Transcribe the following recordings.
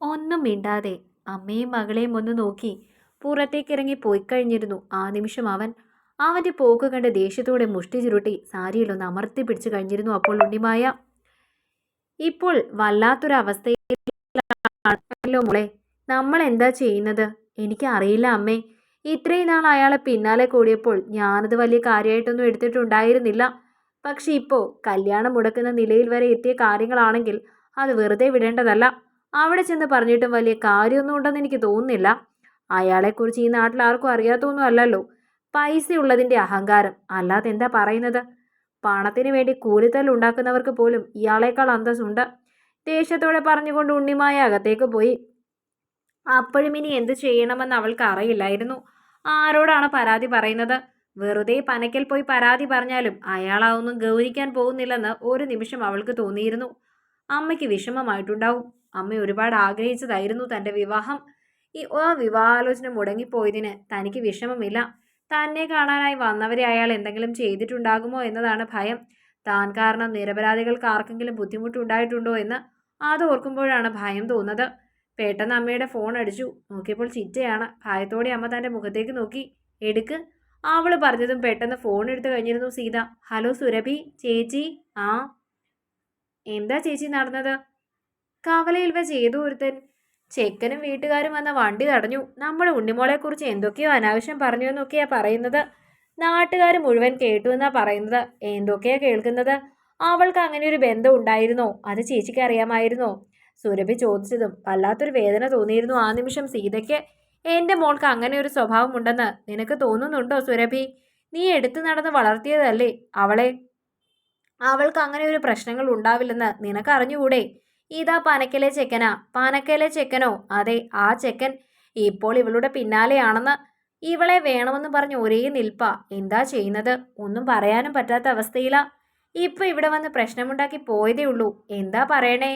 ഒന്നും മിണ്ടാതെ അമ്മയും മകളെയും ഒന്ന് നോക്കി പുറത്തേക്ക് ഇറങ്ങി പോയി കഴിഞ്ഞിരുന്നു ആ നിമിഷം അവൻ അവന്റെ പോക്ക് കണ്ട് ദേഷ്യത്തോടെ മുഷ്ടി ചുരുട്ടി സാരിയിലൊന്ന് അമർത്തി പിടിച്ചു കഴിഞ്ഞിരുന്നു അപ്പോൾ ഉണ്ണിമായ. ഇപ്പോൾ വല്ലാത്തൊരവസ്ഥയിലോ മോളെ നമ്മൾ എന്താ ചെയ്യുന്നത്? എനിക്ക് അറിയില്ല അമ്മേ. ഇത്രയും നാൾ അയാളെ പിന്നാലെ കൂടിയപ്പോൾ ഞാനത് വലിയ കാര്യമായിട്ടൊന്നും എടുത്തിട്ടുണ്ടായിരുന്നില്ല. പക്ഷെ ഇപ്പോൾ കല്യാണം മുടക്കുന്ന നിലയിൽ വരെ എത്തിയ കാര്യങ്ങളാണെങ്കിൽ അത് വെറുതെ വിടേണ്ടതല്ല. അവിടെ ചെന്ന് പറഞ്ഞിട്ടും വലിയ കാര്യമൊന്നും ഉണ്ടെന്ന് എനിക്ക് തോന്നുന്നില്ല. അയാളെക്കുറിച്ച് ഈ നാട്ടിൽ ആർക്കും അറിയാത്തൊന്നും അല്ലല്ലോ. പൈസ ഉള്ളതിന്റെ അഹങ്കാരം. അല്ലാതെ എന്താ പറയുന്നത്? പണത്തിന് വേണ്ടി കൂലിത്തല്ല് ഉണ്ടാക്കുന്നവർക്ക് പോലും ഇയാളേക്കാൾ അന്തസ്സുണ്ട്. ദേഷ്യത്തോടെ പറഞ്ഞുകൊണ്ട് ഉണ്ണിമായ അകത്തേക്ക് പോയി. അപ്പോഴും ഇനി എന്ത് ചെയ്യണമെന്ന് അവൾക്ക് അറിയില്ലായിരുന്നു. ആരോടാണ് പരാതി പറയുന്നത്? വെറുതെ പനക്കൽ പോയി പരാതി പറഞ്ഞാലും അയാളാവൊന്നും ഗൗരിക്കാൻ പോകുന്നില്ലെന്ന് ഒരു നിമിഷം അവൾക്ക് തോന്നിയിരുന്നു. അമ്മയ്ക്ക് വിഷമമായിട്ടുണ്ടാവും. അമ്മ ഒരുപാട് ആഗ്രഹിച്ചതായിരുന്നു തന്റെ വിവാഹം. ഈ ആ വിവാഹാലോചന മുടങ്ങിപ്പോയതിന് തനിക്ക് വിഷമമില്ല. തന്നെ കാണാനായി വന്നവരെ അയാൾ എന്തെങ്കിലും ചെയ്തിട്ടുണ്ടാകുമോ എന്നതാണ് ഭയം. താൻ കാരണം നിരപരാധികൾക്ക് ആർക്കെങ്കിലും ബുദ്ധിമുട്ടുണ്ടായിട്ടുണ്ടോ എന്ന് അത് ഓർക്കുമ്പോഴാണ് ഭയം തോന്നുന്നത്. പെട്ടെന്ന് അമ്മയുടെ ഫോൺ അടിച്ചു. നോക്കിയപ്പോൾ ചിറ്റയാണ്. ഭയത്തോടെ അമ്മ തന്റെ മുഖത്തേക്ക് നോക്കി. എടുക്ക്. അവൾ പറഞ്ഞതും പെട്ടെന്ന് ഫോൺ എടുത്തു കഴിഞ്ഞിരുന്നു സീത. ഹലോ സുരഭി ചേച്ചി? ആ? എന്താ ചേച്ചി നടന്നത്? കവലയിൽ വെച്ച് ഏതോ ഒരുത്തൻ. ചെക്കനും വീട്ടുകാരും വന്ന വണ്ടി തടഞ്ഞു. നമ്മുടെ ഉണ്ണിമോളെക്കുറിച്ച് എന്തൊക്കെയോ അനാവശ്യം പറഞ്ഞു എന്നൊക്കെയാ പറയുന്നത്. നാട്ടുകാർ മുഴുവൻ കേട്ടു എന്നാ പറയുന്നത്. എന്തൊക്കെയാ കേൾക്കുന്നത്? അവൾക്ക് അങ്ങനെ ഒരു ബന്ധം ഉണ്ടായിരുന്നോ? അത് ചേച്ചിക്ക് അറിയാമായിരുന്നോ? സുരഭി ചോദിച്ചതും വല്ലാത്തൊരു വേദന തോന്നിയിരുന്നു ആ നിമിഷം സീതയ്ക്ക്. എന്റെ മോൾക്ക് അങ്ങനെ ഒരു സ്വഭാവം ഉണ്ടെന്ന് നിനക്ക് തോന്നുന്നുണ്ടോ സുരഭി? നീ എടുത്തു നടന്ന് വളർത്തിയതല്ലേ അവളെ? അവൾക്ക് അങ്ങനെ ഒരു പ്രശ്നങ്ങൾ ഉണ്ടാവില്ലെന്ന് നിനക്ക് അറിഞ്ഞുകൂടെ ഇതാ പാനക്കലെ ചെക്കനാ. പാനക്കലെ ചെക്കനോ? അതെ ആ ചെക്കൻ. ഇപ്പോൾ ഇവളുടെ പിന്നാലെയാണെന്ന് ഇവളെ വേണമെന്ന് പറഞ്ഞ് ഒരേ നിൽപ്പ. എന്താ ചെയ്യുന്നത്? ഒന്നും പറയാനും പറ്റാത്ത അവസ്ഥയിലാ. ഇപ്പൊ ഇവിടെ വന്ന് പ്രശ്നമുണ്ടാക്കി പോയതേ ഉള്ളൂ. എന്താ പറയണേ?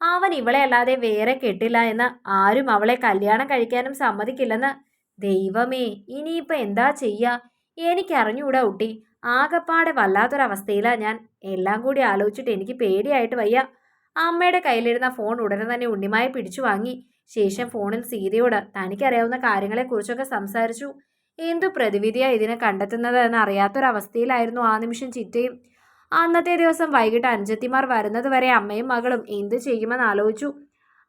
അവൻ ഇവളെ അല്ലാതെ വേറെ കെട്ടില്ല എന്ന് ആരും അവളെ കല്യാണം കഴിക്കാനും സമ്മതിക്കില്ലെന്ന്. ദൈവമേ ഇനിയിപ്പോൾ എന്താ ചെയ്യുക എനിക്കറിഞ്ഞൂടാ ഊട്ടി ആകപ്പാടെ വല്ലാത്തൊരവസ്ഥയിലാണ് ഞാൻ. എല്ലാം കൂടി ആലോചിച്ചിട്ട് എനിക്ക് പേടിയായിട്ട് വയ്യ. അമ്മയുടെ കയ്യിലിരുന്ന ഫോൺ ഉടനെ തന്നെ ഉണ്ണിമായി പിടിച്ചു വാങ്ങി. ശേഷം ഫോണിൽ സീതയോട് തനിക്കറിയാവുന്ന കാര്യങ്ങളെക്കുറിച്ചൊക്കെ സംസാരിച്ചു. എന്തു പ്രതിവിധിയാണ് ഇതിനെ കണ്ടെത്തുന്നത് എന്ന് അറിയാത്തൊരവസ്ഥയിലായിരുന്നു ആ നിമിഷം ചിറ്റയും. അന്നത്തെ ദിവസം വൈകിട്ട് അഞ്ചത്തിമാർ വരുന്നത് വരെ അമ്മയും മകളും എന്തു ചെയ്യുമെന്ന് ആലോചിച്ചു.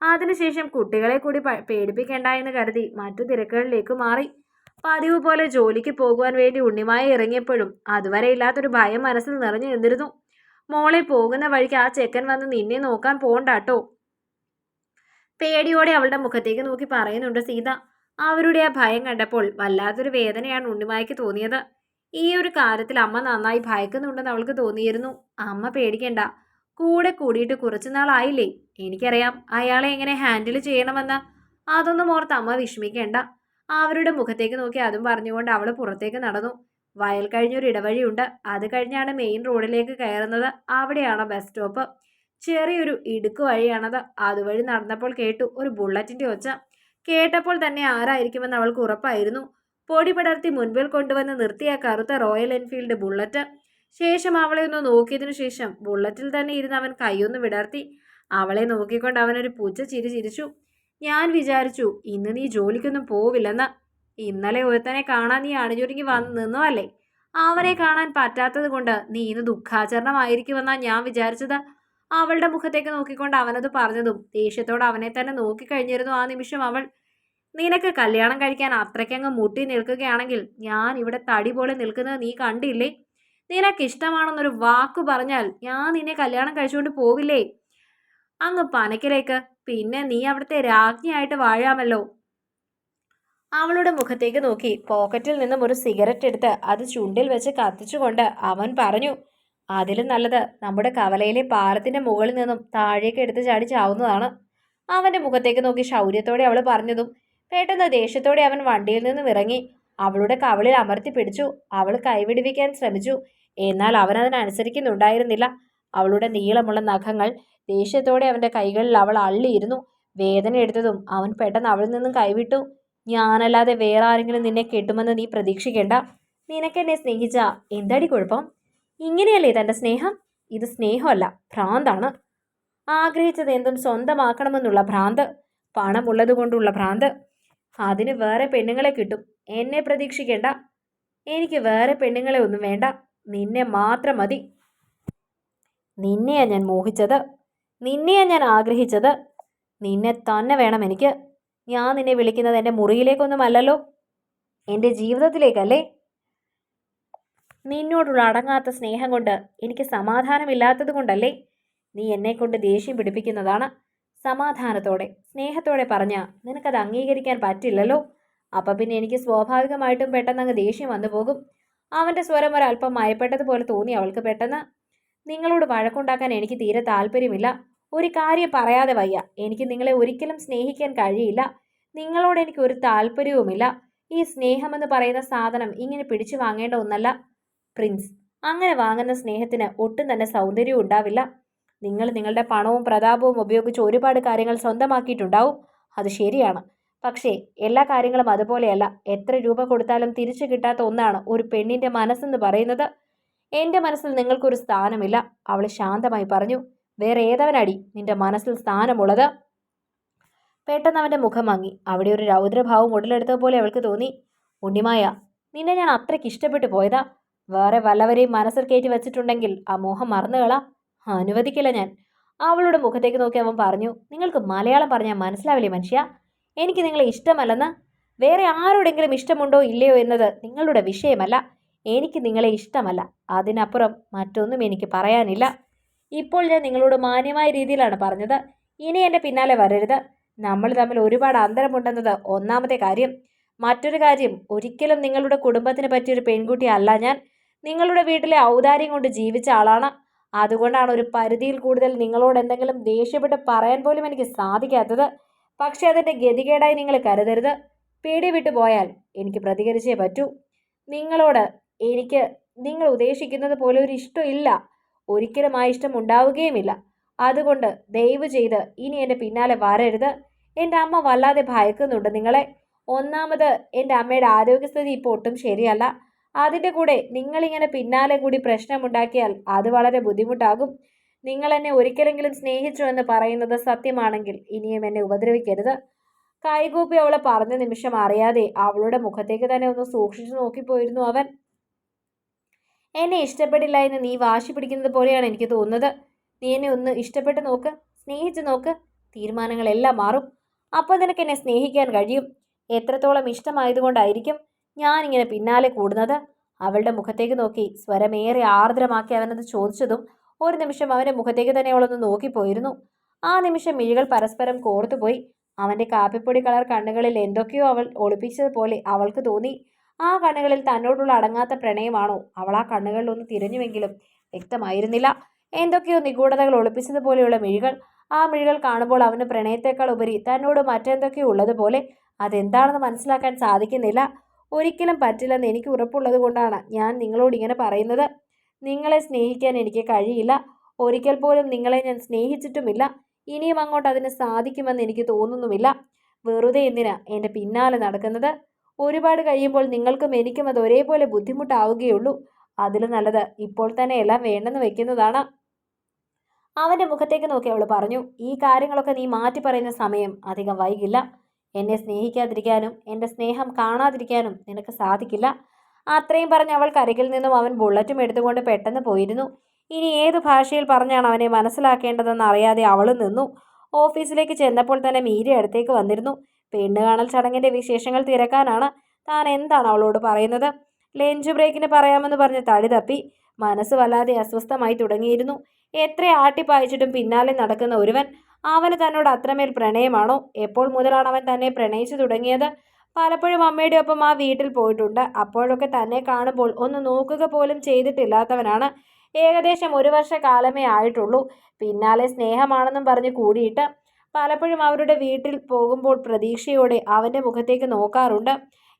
അതിനുശേഷം കുട്ടികളെ കൂടി പേടിപ്പിക്കേണ്ട എന്ന് കരുതി മറ്റു തിരക്കുകളിലേക്ക് മാറി. പതിവ് പോലെ ജോലിക്ക് പോകുവാൻ വേണ്ടി ഉണ്ണിമായി ഇറങ്ങിയപ്പോഴും അതുവരെ ഇല്ലാത്തൊരു ഭയം മനസ്സിൽ നിറഞ്ഞു നിന്നിരുന്നു. മോളെ പോകുന്ന വഴിക്ക് ആ ചെക്കൻ വന്ന് നിന്നെ നോക്കാൻ പോണ്ടാട്ടോ. പേടിയോടെ അവളുടെ മുഖത്തേക്ക് നോക്കി പറയുന്നുണ്ട് സീത. അവരുടെ ആ ഭയം കണ്ടപ്പോൾ വല്ലാത്തൊരു വേദനയാണ് ഉണ്ണിമായ്ക്ക് തോന്നിയത്. ഈ ഒരു കാര്യത്തിൽ അമ്മ നന്നായി ഭയക്കുന്നുണ്ടെന്ന് അവൾക്ക് തോന്നിയിരുന്നു. അമ്മ പേടിക്കണ്ട. കൂടെ കൂടിയിട്ട് കുറച്ചു നാളായില്ലേ? എനിക്കറിയാം അയാളെ എങ്ങനെ ഹാൻഡിൽ ചെയ്യണമെന്ന്. അതൊന്നും ഓർത്ത് അമ്മ വിഷമിക്കേണ്ട. അവരുടെ മുഖത്തേക്ക് നോക്കി അതും പറഞ്ഞുകൊണ്ട് അവൾ പുറത്തേക്ക് നടന്നു. വയൽ കഴിഞ്ഞൊരു ഇടവഴിയുണ്ട്. അത് കഴിഞ്ഞാണ് മെയിൻ റോഡിലേക്ക് കയറുന്നത്. അവിടെയാണ് ബസ് സ്റ്റോപ്പ് ചെറിയൊരു ഇടുക്ക് വഴിയാണത്. അതുവഴി നടന്നപ്പോൾ കേട്ടു ഒരു ബുള്ളറ്റിന്റെ ഒച്ച. കേട്ടപ്പോൾ തന്നെ ആരായിരിക്കുമെന്ന് അവൾക്ക് ഉറപ്പായിരുന്നു. പൊടി പടർത്തി മുൻപിൽ കൊണ്ടുവന്ന് നിർത്തിയ കറുത്ത റോയൽ എൻഫീൽഡ് ബുള്ളറ്റ് ശേഷം അവളെ ഒന്ന് നോക്കിയതിനു ശേഷം ബുള്ളറ്റിൽ തന്നെ ഇരുന്ന് അവൻ കൈയൊന്ന് വിടർത്തി. അവളെ നോക്കിക്കൊണ്ട് അവനൊരു പൂച്ച ചിരി ചിരിച്ചു ഞാൻ വിചാരിച്ചു ഇന്ന് നീ ജോലിക്കൊന്നും പോവില്ലെന്ന്. ഇന്നലെ ഒരുത്തനെ കാണാൻ നീ അണിഞ്ഞൊരുങ്ങി വന്ന് നിന്നോ അല്ലേ അവനെ കാണാൻ പറ്റാത്തത് കൊണ്ട് നീ ഇന്ന് ദുഃഖാചരണമായിരിക്കുമെന്നാ ഞാൻ വിചാരിച്ചത്. അവളുടെ മുഖത്തേക്ക് നോക്കിക്കൊണ്ട് അവനത് പറഞ്ഞതും ദേഷ്യത്തോടെ അവനെ തന്നെ നോക്കിക്കഴിഞ്ഞിരുന്നു ആ നിമിഷം അവൾ. നിനക്ക് കല്യാണം കഴിക്കാൻ അത്രയ്ക്കങ്ങ് മുട്ടി നിൽക്കുകയാണെങ്കിൽ ഞാൻ ഇവിടെ തടി പോലെ നിൽക്കുന്നത് നീ കണ്ടില്ലേ? നിനക്കിഷ്ടമാണെന്നൊരു വാക്കു പറഞ്ഞാൽ ഞാൻ നിന്നെ കല്യാണം കഴിച്ചുകൊണ്ട് പോവില്ലേ? അങ്ങ് പനക്കിലേക്ക്. പിന്നെ നീ അവിടുത്തെ രാജ്ഞിയായിട്ട് വാഴാമല്ലോ. അവളുടെ മുഖത്തേക്ക് നോക്കി. പോക്കറ്റിൽ നിന്നും ഒരു സിഗരറ്റ് എടുത്ത് അത് ചുണ്ടിൽ വെച്ച് കത്തിച്ചുകൊണ്ട് അവൻ പറഞ്ഞു അതിലും നല്ലത്. നമ്മുടെ കവലയിലെ പാലത്തിന്റെ മുകളിൽ നിന്നും താഴേക്ക് എടുത്ത് ചാടി ചാവുന്നതാണ് അവന്റെ മുഖത്തേക്ക് നോക്കി ശൗര്യത്തോടെ അവൾ പറഞ്ഞതും പെട്ടെന്ന് ദേഷ്യത്തോടെ അവൻ വണ്ടിയിൽ നിന്നും ഇറങ്ങി അവളുടെ കവളിൽ അമർത്തി പിടിച്ചു. അവൾ കൈവിടിവിക്കാൻ ശ്രമിച്ചു. എന്നാൽ അവൻ അതിനനുസരിക്കുന്നുണ്ടായിരുന്നില്ല അവളുടെ നീളമുള്ള നഖങ്ങൾ ദേഷ്യത്തോടെ അവന്റെ കൈകളിൽ അവൾ അള്ളിയിരുന്നു. വേദന എടുത്തതും അവൻ പെട്ടെന്ന് അവളിൽ നിന്നും കൈവിട്ടു. ഞാനല്ലാതെ വേറെ ആരെങ്കിലും നിന്നെ കെട്ടുമെന്ന് നീ പ്രതീക്ഷിക്കേണ്ട. നിനക്കെന്നെ സ്നേഹിച്ച എന്തടി കുഴപ്പം? ഇങ്ങനെയല്ലേ തന്റെ സ്നേഹം? ഇത് സ്നേഹമല്ല ഭ്രാന്താണ്. ആഗ്രഹിച്ചത് എന്തും സ്വന്തമാക്കണമെന്നുള്ള ഭ്രാന്ത് പണമുള്ളത് കൊണ്ടുള്ള ഭ്രാന്ത്. അതിന് വേറെ പെണ്ണുങ്ങളെ കിട്ടും എന്നെ പ്രതീക്ഷിക്കേണ്ട. എനിക്ക് വേറെ പെണ്ണുങ്ങളെ ഒന്നും വേണ്ട നിന്നെ മാത്രം മതി. നിന്നെയാ ഞാൻ മോഹിച്ചത്. നിന്നെയാ ഞാൻ ആഗ്രഹിച്ചത്. നിന്നെ തന്നെ വേണം എനിക്ക്. ഞാൻ നിന്നെ വിളിക്കുന്നത് എന്റെ മുറിയിലേക്കൊന്നുമല്ലല്ലോ? എന്റെ ജീവിതത്തിലേക്കല്ലേ? നിന്നോടുള്ള അടങ്ങാത്ത സ്നേഹം കൊണ്ട് എനിക്ക് സമാധാനമില്ലാത്തത് കൊണ്ടല്ലേ നീ എന്നെ കൊണ്ട് ദേഷ്യം പിടിപ്പിക്കുന്നതാണ്. സമാധാനത്തോടെ സ്നേഹത്തോടെ പറഞ്ഞാൽ നിനക്കത് അംഗീകരിക്കാൻ പറ്റില്ലല്ലോ. അപ്പം പിന്നെ എനിക്ക് സ്വാഭാവികമായിട്ടും പെട്ടെന്ന് അങ്ങ് ദേഷ്യം വന്നു പോകും. അവന്റെ സ്വരം ഒരല്പം മയപ്പെട്ടതുപോലെ തോന്നി അവൾക്ക് പെട്ടെന്ന്. നിങ്ങളോട് വഴക്കുണ്ടാക്കാൻ എനിക്ക് തീരെ താല്പര്യമില്ല. ഒരു കാര്യം പറയാതെ വയ്യ. എനിക്ക് നിങ്ങളെ ഒരിക്കലും സ്നേഹിക്കാൻ കഴിയില്ല. നിങ്ങളോട് എനിക്ക് ഒരു താല്പര്യവുമില്ല. ഈ സ്നേഹമെന്ന് പറയുന്ന സാധനം ഇങ്ങനെ പിടിച്ചു വാങ്ങേണ്ട ഒന്നല്ല. പ്രിൻസ് അങ്ങനെ വാങ്ങുന്ന സ്നേഹത്തിന് ഒട്ടും തന്നെ സൗന്ദര്യവും ഉണ്ടാവില്ല. നിങ്ങൾ നിങ്ങളുടെ പണവും പ്രതാപവും ഉപയോഗിച്ച് ഒരുപാട് കാര്യങ്ങൾ സ്വന്തമാക്കിയിട്ടുണ്ടാവും. അത് ശരിയാണ്. പക്ഷേ എല്ലാ കാര്യങ്ങളും അതുപോലെയല്ല. എത്ര രൂപ കൊടുത്താലും തിരിച്ചു കിട്ടാത്ത ഒന്നാണ് ഒരു പെണ്ണിന്റെ മനസ്സെന്ന് പറയുന്നത്. എന്റെ മനസ്സിൽ നിങ്ങൾക്കൊരു സ്ഥാനമില്ല. അവൾ ശാന്തമായി പറഞ്ഞു. വേറെ ഏതവനടി? നിന്റെ മനസ്സിൽ സ്ഥാനമുള്ളത്? പെട്ടെന്ന് അവന്റെ മുഖം മങ്ങി. അവിടെ ഒരു രൗദ്രഭാവം ഉടലെടുത്തതുപോലെ അവൾക്ക് തോന്നി. ഉണ്ണിമായ നിന്നെ ഞാൻ അത്രയ്ക്ക് ഇഷ്ടപ്പെട്ടു പോയതാ. വേറെ വല്ലവരെയും മനസ്സിൽ കയറ്റി വെച്ചിട്ടുണ്ടെങ്കിൽ ആ മോഹം മറന്നുകളാ അനുവദിക്കില്ല ഞാൻ. അവളുടെ മുഖത്തേക്ക് നോക്കി അവൻ പറഞ്ഞു നിങ്ങൾക്ക് മലയാളം പറഞ്ഞാൽ മനസ്സിലാവില്ലേ മനുഷ്യ? എനിക്ക് നിങ്ങളെ ഇഷ്ടമല്ലെന്ന്. വേറെ ആരോടെങ്കിലും ഇഷ്ടമുണ്ടോ ഇല്ലയോ എന്നത് നിങ്ങളുടെ വിഷയമല്ല. എനിക്ക് നിങ്ങളെ ഇഷ്ടമല്ല. അതിനപ്പുറം മറ്റൊന്നും എനിക്ക് പറയാനില്ല. ഇപ്പോൾ ഞാൻ നിങ്ങളോട് മാന്യമായ രീതിയിലാണ് പറഞ്ഞത്. ഇനി എന്റെ പിന്നാലെ വരരുത്. നമ്മൾ തമ്മിൽ ഒരുപാട് അന്തരമുണ്ടെന്നത് ഒന്നാമത്തെ കാര്യം. മറ്റൊരു കാര്യം ഒരിക്കലും നിങ്ങളുടെ കുടുംബത്തിന് പറ്റിയൊരു പെൺകുട്ടി അല്ല ഞാൻ. നിങ്ങളുടെ വീട്ടിലെ ഔദാര്യം കൊണ്ട് ജീവിച്ച ആളാണ്. അതുകൊണ്ടാണ് ഒരു പരിധിയിൽ കൂടുതൽ നിങ്ങളോട് എന്തെങ്കിലും ദേഷ്യപ്പെട്ട് പറയാൻ പോലും എനിക്ക് സാധിക്കാത്തത്. പക്ഷേ അതിന്റെ ഗതികേടായി നിങ്ങൾ കരുതരുത്. പേടി വിട്ടു പോയാൽ എനിക്ക് പ്രതികരിച്ചേ പറ്റൂ. നിങ്ങളോട് എനിക്ക് നിങ്ങൾ ഉദ്ദേശിക്കുന്നത് പോലെ ഒരു ഇഷ്ടമില്ല. ഒരിക്കലും ആ ഇഷ്ടം ഉണ്ടാവുകയുമില്ല അതുകൊണ്ട് ദയവ് ചെയ്ത് ഇനി എന്റെ പിന്നാലെ വരരുത്. എന്റെ അമ്മ വല്ലാതെ ഭയക്കുന്നുണ്ട് നിങ്ങളെ. ഒന്നാമത് എന്റെ അമ്മയുടെ ആരോഗ്യസ്ഥിതി ഇപ്പോൾ ഒട്ടും ശരിയല്ല. അതിന്റെ കൂടെ നിങ്ങളിങ്ങനെ പിന്നാലെ കൂടി പ്രശ്നമുണ്ടാക്കിയാൽ അത് വളരെ ബുദ്ധിമുട്ടാകും. നിങ്ങൾ എന്നെ ഒരിക്കലെങ്കിലും സ്നേഹിച്ചു എന്ന് പറയുന്നത് സത്യമാണെങ്കിൽ ഇനിയും എന്നെ ഉപദ്രവിക്കരുത്. കൈകൂപ്പി അവളെ പറഞ്ഞ നിമിഷം അറിയാതെ അവളുടെ മുഖത്തേക്ക് തന്നെ ഒന്ന് സൂക്ഷിച്ചു നോക്കിപ്പോയിരുന്നു അവൻ. എന്നെ ഇഷ്ടപ്പെടില്ല എന്ന് നീ വാശി പിടിക്കുന്നത് പോലെയാണ് എനിക്ക് തോന്നുന്നത്. നീ എന്നെ ഒന്ന് ഇഷ്ടപ്പെട്ട് നോക്ക് സ്നേഹിച്ച് നോക്ക്. തീരുമാനങ്ങളെല്ലാം മാറും. അപ്പോൾ നിനക്ക് എന്നെ സ്നേഹിക്കാൻ കഴിയും. എത്രത്തോളം ഇഷ്ടമായതുകൊണ്ടായിരിക്കും ഞാനിങ്ങനെ പിന്നാലെ കൂടുന്നത്? അവളുടെ മുഖത്തേക്ക് നോക്കി സ്വരമേറെ ആർദ്രമാക്കി അവനത് ചോദിച്ചതും ഒരു നിമിഷം അവന്റെ മുഖത്തേക്ക് തന്നെ അവളൊന്ന് നോക്കിപ്പോയിരുന്നു. ആ നിമിഷം മിഴികൾ പരസ്പരം കോർത്തുപോയി. അവന്റെ കാപ്പിപ്പൊടി കളർ കണ്ണുകളിൽ എന്തൊക്കെയോ അവൾ ഒളിപ്പിച്ചതുപോലെ അവൾക്ക് തോന്നി. ആ കണ്ണുകളിൽ തന്നോടുള്ള അടങ്ങാത്ത പ്രണയമാണോ? അവൾ ആ കണ്ണുകളിൽ ഒന്ന് തിരഞ്ഞുവെങ്കിലും വ്യക്തമായിരുന്നില്ല. എന്തൊക്കെയോ നിഗൂഢതകൾ ഒളിപ്പിച്ചതുപോലെയുള്ള മിഴികൾ. ആ മിഴികൾ കാണുമ്പോൾ അവന് പ്രണയത്തെക്കാൾ ഉപരി തന്നോട് മറ്റെന്തൊക്കെയോ ഉള്ളതുപോലെ അതെന്താണെന്ന് മനസ്സിലാക്കാൻ സാധിക്കുന്നില്ല. ഒരിക്കലും പറ്റില്ലെന്ന് എനിക്ക് ഉറപ്പുള്ളത് കൊണ്ടാണ് ഞാൻ നിങ്ങളോട് ഇങ്ങനെ പറയുന്നത്. നിങ്ങളെ സ്നേഹിക്കാൻ എനിക്ക് കഴിയില്ല. ഒരിക്കൽ പോലും നിങ്ങളെ ഞാൻ സ്നേഹിച്ചിട്ടുമില്ല. ഇനിയും അങ്ങോട്ട് അതിന് സാധിക്കുമെന്ന് എനിക്ക് തോന്നുന്നുമില്ല. വെറുതെ എന്തിനാ എന്റെ പിന്നാലെ നടക്കുന്നത്? ഒരുപാട് കഴിയുമ്പോൾ നിങ്ങൾക്കും എനിക്കും അത് ഒരേപോലെ ബുദ്ധിമുട്ടാവുകയുള്ളൂ. അതിൽ നല്ലത് ഇപ്പോൾ തന്നെ എല്ലാം വേണ്ടെന്ന് വെക്കുന്നതാണ്. അവന്റെ മുഖത്തേക്ക് നോക്കി അവൾ പറഞ്ഞു ഈ കാര്യങ്ങളൊക്കെ നീ മാറ്റി പറയുന്ന സമയം അധികം വൈകില്ല. എന്നെ സ്നേഹിക്കാതിരിക്കാനും എന്റെ സ്നേഹം കാണാതിരിക്കാനും നിനക്ക് സാധിക്കില്ല. അത്രയും പറഞ്ഞ് അവൾ അരികിൽ നിന്നും അവൻ ബുള്ളറ്റും എടുത്തുകൊണ്ട് പെട്ടെന്ന് പോയിരുന്നു. ഇനി ഏത് ഭാഷയിൽ പറഞ്ഞാണ് അവനെ മനസ്സിലാക്കേണ്ടതെന്ന് അറിയാതെ അവൾ നിന്നു. ഓഫീസിലേക്ക് ചെന്നപ്പോൾ തന്നെ മീര അടുത്തേക്ക് വന്നിരുന്നു. പെണ്ണ് കാണൽ ചടങ്ങിന്റെ വിശേഷങ്ങൾ തിരക്കാനാണ് താൻ എന്താണ് അവളോട് പറയുന്നത്? ലഞ്ച് ബ്രേക്കിന് പറയാമെന്ന് പറഞ്ഞ് തടി തപ്പി മനസ്സ് വല്ലാതെ അസ്വസ്ഥമായി തുടങ്ങിയിരുന്നു. എത്ര ആട്ടിപ്പായച്ചിട്ടും പിന്നാലെ നടക്കുന്ന ഒരുവൻ അവന് തന്നോട് അത്രമേൽ പ്രണയമാണോ? എപ്പോൾ മുതലാണ് അവൻ തന്നെ പ്രണയിച്ചു തുടങ്ങിയത്? പലപ്പോഴും അമ്മയുടെ ഒപ്പം ആ വീട്ടിൽ പോയിട്ടുണ്ട്. അപ്പോഴൊക്കെ തന്നെ കാണുമ്പോൾ ഒന്ന് നോക്കുക പോലും ചെയ്തിട്ടില്ലാത്തവനാണ്. ഏകദേശം ഒരു വർഷ കാലമേ ആയിട്ടുള്ളൂ. പിന്നാലെ സ്നേഹമാണെന്നും പറഞ്ഞ് കൂടിയിട്ട് പലപ്പോഴും അവരുടെ വീട്ടിൽ പോകുമ്പോൾ പ്രതീക്ഷയോടെ അവന്റെ മുഖത്തേക്ക് നോക്കാറുണ്ട്.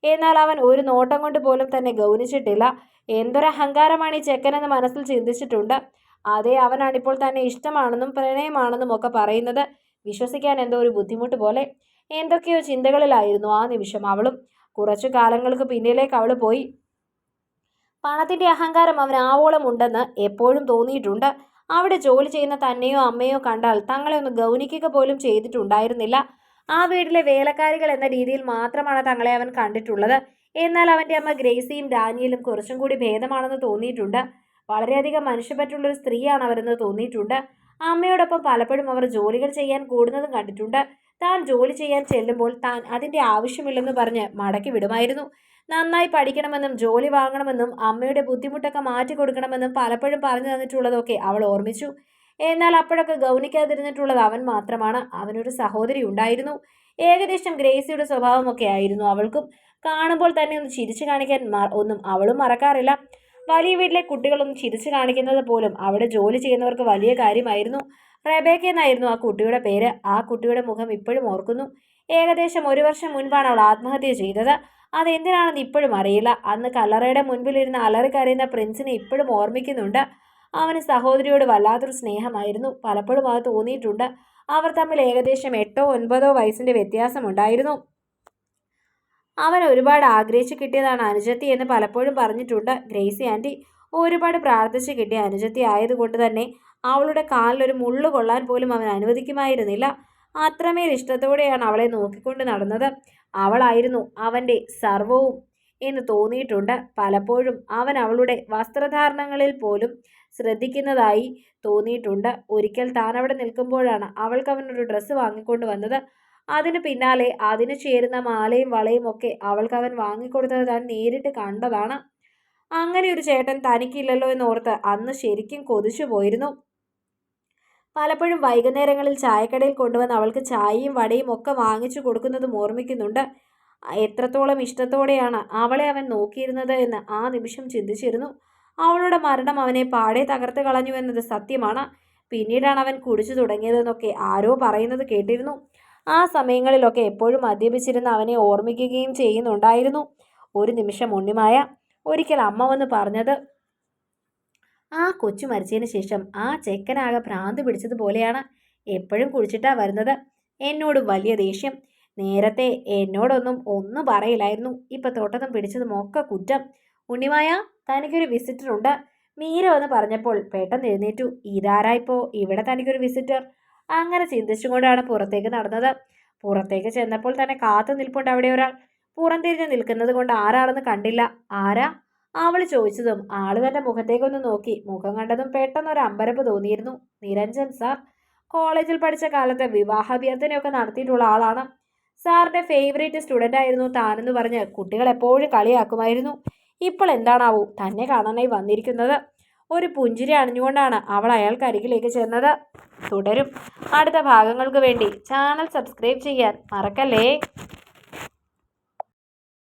എന്നാൽ അവൻ ഒരു നോട്ടം കൊണ്ട് പോലും തന്നെ ഗൗനിച്ചിട്ടില്ല. എന്തൊരു അഹങ്കാരമാണ് ഈ ചെക്കനെന്ന് മനസ്സിൽ ചിന്തിച്ചിട്ടുണ്ട്. അതേ അവനാണിപ്പോൾ തന്നെ ഇഷ്ടമാണെന്നും പ്രണയമാണെന്നും ഒക്കെ പറയുന്നത്. വിശ്വസിക്കാൻ എന്തോ ഒരു ബുദ്ധിമുട്ട് പോലെ. എന്തൊക്കെയോ ചിന്തകളിലായിരുന്നു ആ നിമിഷം അവളും. കുറച്ചു കാലങ്ങൾക്ക് പിന്നിലേക്ക് അവൾ പോയി. പണത്തിന്റെ അഹങ്കാരം അവൻ ആവോളം ഉണ്ടെന്ന് എപ്പോഴും തോന്നിയിട്ടുണ്ട്. അവിടെ ജോലി ചെയ്യുന്ന തന്നെയോ അമ്മയോ കണ്ടാൽ തങ്ങളെ ഒന്ന് ഗൗനിക്കുക പോലും ചെയ്തിട്ടുണ്ടായിരുന്നില്ല. ആ വീട്ടിലെ വേലക്കാരികൾ എന്ന രീതിയിൽ മാത്രമാണ് തങ്ങളെ അവൻ കണ്ടിട്ടുള്ളത്. എന്നാൽ അവന്റെ അമ്മ ഗ്രേസിയും ഡാനിയലും കുറച്ചും കൂടി ഭേദമാണെന്ന് തോന്നിയിട്ടുണ്ട്. വളരെയധികം മനുഷ്യപ്പറ്റുള്ളൊരു സ്ത്രീയാണ് അവരെന്ന് തോന്നിയിട്ടുണ്ട്. അമ്മയോടൊപ്പം പലപ്പോഴും അവർ ജോലികൾ ചെയ്യാൻ കൂടുന്നതും കണ്ടിട്ടുണ്ട്. താൻ ജോലി ചെയ്യാൻ ചെല്ലുമ്പോൾ താൻ അതിന്റെ ആവശ്യമില്ലെന്ന് പറഞ്ഞ് മടക്കി വിടുമായിരുന്നു. നന്നായി പഠിക്കണമെന്നും ജോലി വാങ്ങണമെന്നും അമ്മയുടെ ബുദ്ധിമുട്ടൊക്കെ മാറ്റി കൊടുക്കണമെന്നും പലപ്പോഴും പറഞ്ഞു തന്നിട്ടുള്ളതൊക്കെ അവൾ ഓർമ്മിച്ചു. എന്നാൽ അപ്പോഴൊക്കെ ഗൗനിക്കാതിരുന്നിട്ടുള്ളത് അവൻ മാത്രമാണ്. അവനൊരു സഹോദരി ഉണ്ടായിരുന്നു. ഏകദേശം ഗ്രേസിയുടെ സ്വഭാവമൊക്കെ ആയിരുന്നു അവൾക്കും. കാണുമ്പോൾ തന്നെ ഒന്ന് ചിരിച്ചു കാണിക്കാൻ ഒന്നും അവളും മറക്കാറില്ല. വലിയ വീട്ടിലെ കുട്ടികളൊന്നും ചിരിച്ചു കാണിക്കുന്നത് പോലും അവിടെ ജോലി ചെയ്യുന്നവർക്ക് വലിയ കാര്യമായിരുന്നു. റബേക്ക എന്നായിരുന്നു ആ കുട്ടിയുടെ പേര്. ആ കുട്ടിയുടെ മുഖം ഇപ്പോഴും ഓർക്കുന്നു. ഏകദേശം ഒരു വർഷം മുൻപാണ് അവൾ ആത്മഹത്യ ചെയ്തത്. അതെന്തിനാണെന്ന് ഇപ്പോഴും അറിയില്ല. അന്ന് കല്ലറയുടെ മുൻപിലിരുന്ന് അലറി കരയുന്ന പ്രിൻസിനെ ഇപ്പോഴും ഓർമ്മിക്കുന്നുണ്ട്. അവന് സഹോദരിയോട് വല്ലാത്തൊരു സ്നേഹമായിരുന്നു. പലപ്പോഴും അത് തോന്നിയിട്ടുണ്ട്. അവർ തമ്മിൽ ഏകദേശം എട്ടോ ഒൻപതോ വയസ്സിന്റെ വ്യത്യാസമുണ്ടായിരുന്നു. അവൻ ഒരുപാട് ആഗ്രഹിച്ചു കിട്ടിയതാണ് അനുജത്തി എന്ന് പലപ്പോഴും പറഞ്ഞിട്ടുണ്ട്. ഗ്രേസി ആന്റി ഒരുപാട് പ്രാർത്ഥിച്ച് കിട്ടിയ അനുജത്തി ആയതുകൊണ്ട് തന്നെ അവളുടെ കാലിലൊരു മുള്ളു കൊള്ളാൻ പോലും അവൻ അനുവദിക്കുമായിരുന്നില്ല. അത്രമേൽ ഇഷ്ടത്തോടെയാണ് അവളെ നോക്കിക്കൊണ്ട് നടന്നത്. അവളായിരുന്നു അവന്റെ സർവവും എന്ന് തോന്നിയിട്ടുണ്ട്. പലപ്പോഴും അവൻ അവളുടെ വസ്ത്രധാരണങ്ങളിൽ പോലും ശ്രദ്ധിക്കുന്നതായി തോന്നിയിട്ടുണ്ട്. ഒരിക്കൽ താൻ അവിടെ നിൽക്കുമ്പോഴാണ് അവൾക്ക് അവനൊരു ഡ്രസ്സ് വാങ്ങിക്കൊണ്ട് വന്നത്. അതിന് പിന്നാലെ അതിന് ചേരുന്ന മാലയും വളയും ഒക്കെ അവൾക്ക് അവൻ വാങ്ങിക്കൊടുത്തത് താൻ നേരിട്ട് കണ്ടതാണ്. അങ്ങനെ ഒരു ചേട്ടൻ തനിക്കില്ലല്ലോ എന്നോർത്ത് അന്ന് ശരിക്കും കൊതിച്ചു പോയിരുന്നു. പലപ്പോഴും വൈകുന്നേരങ്ങളിൽ ചായക്കടയിൽ കൊണ്ടുവന്ന് അവൾക്ക് ചായയും വടയും ഒക്കെ വാങ്ങിച്ചു കൊടുക്കുന്നതും ഓർമ്മിക്കുന്നുണ്ട്. എത്രത്തോളം ഇഷ്ടത്തോടെയാണ് അവളെ അവൻ നോക്കിയിരുന്നത് എന്ന് ആ നിമിഷം ചിന്തിച്ചിരുന്നു. അവളുടെ മരണം അവനെ പാടെ തകർത്ത് കളഞ്ഞു എന്നത് സത്യമാണ്. പിന്നീടാണ് അവൻ കുടിച്ചു തുടങ്ങിയതെന്നൊക്കെ ആരോ പറയുന്നത് കേട്ടിരുന്നു. ആ സമയങ്ങളിലൊക്കെ എപ്പോഴും മദ്യപിച്ചിരുന്ന അവനെ ഓർമ്മിക്കുകയും ചെയ്യുന്നുണ്ടായിരുന്നു. ഒരു നിമിഷം ഉണ്ണിമായ ഒരിക്കൽ അമ്മ വന്ന് പറഞ്ഞത് ആ കൊച്ചു മരിച്ചതിന് ശേഷം ആ ചെക്കനാകെ ഭ്രാന്ത് പിടിച്ചതുപോലെയാണ് എപ്പോഴും കുടിച്ചിട്ടാ വരുന്നത്. എന്നോട് വലിയ ദേഷ്യം. നേരത്തെ എന്നോടൊന്നും ഒന്നും പറയില്ലായിരുന്നു. ഇപ്പൊ തോട്ടത്തും പിടിച്ചതും ഒക്കെ കുറ്റം. ഉണ്ണിമായ തനിക്കൊരു വിസിറ്റർ ഉണ്ട്. മീര എന്ന് പറഞ്ഞപ്പോൾ പെട്ടെന്ന് എഴുന്നേറ്റു. ഇതാരായിപ്പോ ഇവിടെ തനിക്കൊരു വിസിറ്റർ അങ്ങനെ ചിന്തിച്ചുകൊണ്ടാണ് പുറത്തേക്ക് നടന്നത്. പുറത്തേക്ക് ചെന്നപ്പോൾ തന്നെ കാത്തു നിൽപ്പുണ്ട് അവിടെ ഒരാൾ. പുറംതിരിഞ്ഞ് നിൽക്കുന്നത് കൊണ്ട് ആരാണെന്ന് കണ്ടില്ല. ആരാ? അവൾ ചോദിച്ചതും ആൾ തന്റെ മുഖത്തേക്കൊന്ന് നോക്കി. മുഖം കണ്ടതും പെട്ടെന്ന് ഒരു അമ്പരപ്പ് തോന്നിയിരുന്നു. നിരഞ്ജൻ സാർ കോളേജിൽ പഠിച്ച കാലത്ത് വിവാഹാഭ്യർത്ഥനയൊക്കെ നടത്തിയിട്ടുള്ള ആളാണ്. സാറിന്റെ ഫേവറേറ്റ് സ്റ്റുഡന്റ് ആയിരുന്നു താനെന്ന് പറഞ്ഞ് കുട്ടികൾ എപ്പോഴും കളിയാക്കുമായിരുന്നു. ഇപ്പോൾ എന്താണാവൂ തന്നെ കാണാനായി വന്നിരിക്കുന്നത്. ഒരു പുഞ്ചിരി അണിഞ്ഞുകൊണ്ടാണ് അവൾ അയാൾക്ക് അരികിലേക്ക് ചെന്നത്. തുടരും. അടുത്ത ഭാഗങ്ങൾക്ക് വേണ്ടി ചാനൽ സബ്സ്ക്രൈബ് ചെയ്യാൻ മറക്കല്ലേ?